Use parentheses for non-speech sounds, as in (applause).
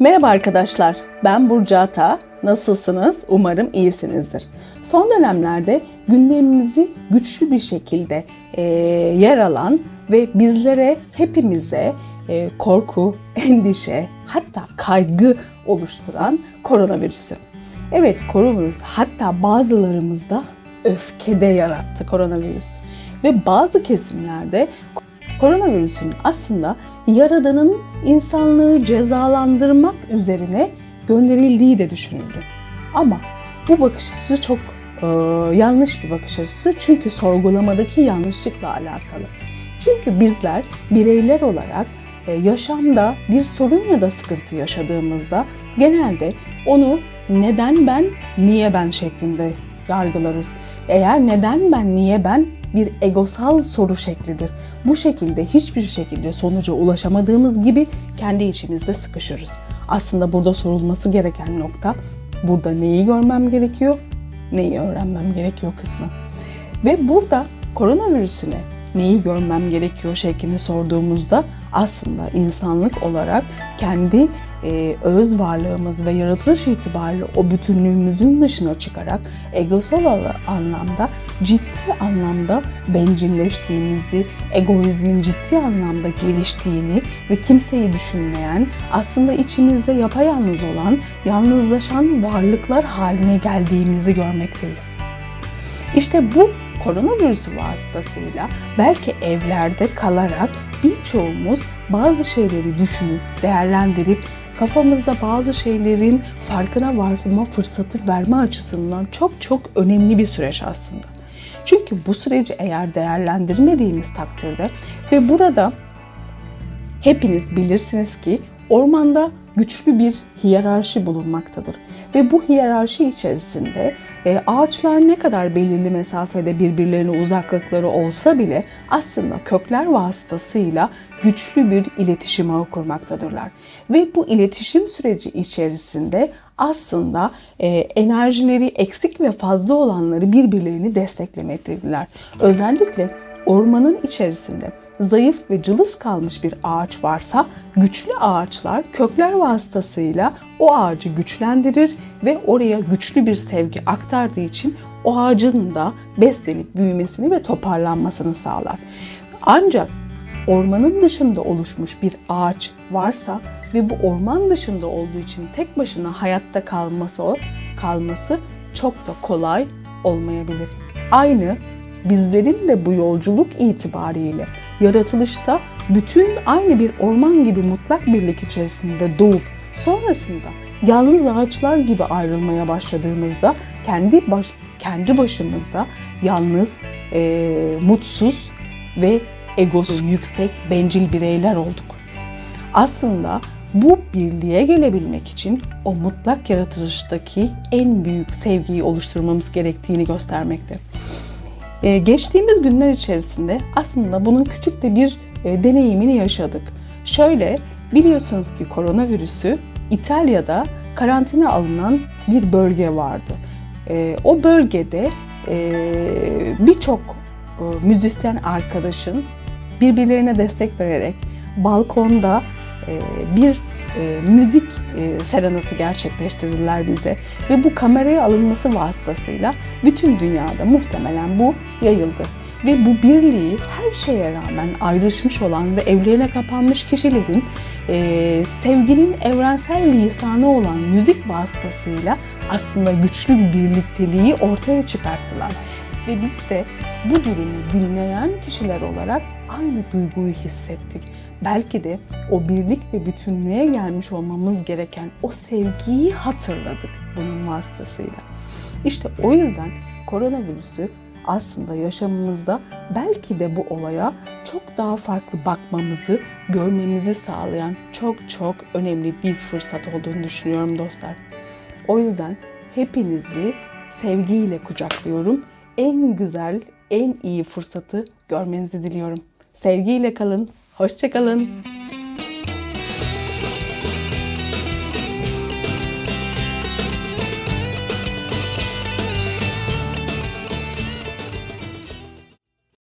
Merhaba arkadaşlar, ben Burcu Ata. Nasılsınız? Umarım iyisinizdir. Son dönemlerde gündemimizi güçlü bir şekilde e, yer alan ve bizlere, hepimize e, korku, (laughs) endişe, hatta kaygı oluşturan koronavirüsü. Evet, koronavirüs hatta bazılarımızda öfkede yarattı koronavirüs. Ve bazı kesimlerde koronavirüsün aslında Yaradan'ın insanlığı cezalandırmak üzerine gönderildiği de düşünüldü. Ama bu bakış açısı çok e, yanlış bir bakış açısı çünkü sorgulamadaki yanlışlıkla alakalı. Çünkü bizler bireyler olarak e, yaşamda bir sorun ya da sıkıntı yaşadığımızda genelde onu neden ben, niye ben şeklinde yargılarız. Eğer neden ben, niye ben bir egosal soru şeklidir. Bu şekilde hiçbir şekilde sonuca ulaşamadığımız gibi kendi içimizde sıkışırız. Aslında burada sorulması gereken nokta burada neyi görmem gerekiyor, neyi öğrenmem gerekiyor kısmı. Ve burada koronavirüsüne neyi görmem gerekiyor şeklini sorduğumuzda aslında insanlık olarak kendi e, öz varlığımız ve yaratılış itibariyle o bütünlüğümüzün dışına çıkarak egosal anlamda ciddi anlamda bencilleştiğimizi, egoizmin ciddi anlamda geliştiğini ve kimseyi düşünmeyen, aslında içimizde yapayalnız olan, yalnızlaşan varlıklar haline geldiğimizi görmekteyiz. İşte bu koronavirüsü vasıtasıyla belki evlerde kalarak birçoğumuz bazı şeyleri düşünüp, değerlendirip kafamızda bazı şeylerin farkına varma fırsatı verme açısından çok çok önemli bir süreç aslında. Çünkü bu süreci eğer değerlendirmediğimiz takdirde ve burada hepiniz bilirsiniz ki ormanda güçlü bir hiyerarşi bulunmaktadır. Ve bu hiyerarşi içerisinde e, ağaçlar ne kadar belirli mesafede birbirlerine uzaklıkları olsa bile aslında kökler vasıtasıyla güçlü bir iletişim ağı kurmaktadırlar. Ve bu iletişim süreci içerisinde aslında e, enerjileri eksik ve fazla olanları birbirlerini desteklemektedirler. Özellikle ormanın içerisinde zayıf ve cılız kalmış bir ağaç varsa güçlü ağaçlar kökler vasıtasıyla o ağacı güçlendirir ve oraya güçlü bir sevgi aktardığı için o ağacın da beslenip büyümesini ve toparlanmasını sağlar. Ancak ormanın dışında oluşmuş bir ağaç varsa ve bu orman dışında olduğu için tek başına hayatta kalması kalması çok da kolay olmayabilir. Aynı bizlerin de bu yolculuk itibariyle yaratılışta bütün aynı bir orman gibi mutlak birlik içerisinde doğup sonrasında yalnız ağaçlar gibi ayrılmaya başladığımızda kendi baş, kendi başımızda yalnız, e, mutsuz ve egosu yüksek, bencil bireyler olduk. Aslında bu birliğe gelebilmek için o mutlak yaratılıştaki en büyük sevgiyi oluşturmamız gerektiğini göstermekte. Ee, geçtiğimiz günler içerisinde aslında bunun küçük de bir e, deneyimini yaşadık. Şöyle biliyorsunuz ki koronavirüsü İtalya'da karantina alınan bir bölge vardı. E, o bölgede e, birçok e, müzisyen arkadaşın birbirlerine destek vererek balkonda e, bir e, müzik e, serenatı gerçekleştirdiler bize ve bu kameraya alınması vasıtasıyla bütün dünyada muhtemelen bu yayıldı. Ve bu birliği her şeye rağmen ayrışmış olan ve evlerine kapanmış kişilerin e, sevginin evrensel lisanı olan müzik vasıtasıyla aslında güçlü bir birlikteliği ortaya çıkarttılar. Ve biz de bu durumu dinleyen kişiler olarak aynı duyguyu hissettik. Belki de o birlik ve bütünlüğe gelmiş olmamız gereken o sevgiyi hatırladık bunun vasıtasıyla. İşte o yüzden koronavirüsü aslında yaşamımızda belki de bu olaya çok daha farklı bakmamızı, görmemizi sağlayan çok çok önemli bir fırsat olduğunu düşünüyorum dostlar. O yüzden hepinizi sevgiyle kucaklıyorum. En güzel, en iyi fırsatı görmenizi diliyorum. Sevgiyle kalın, hoşçakalın.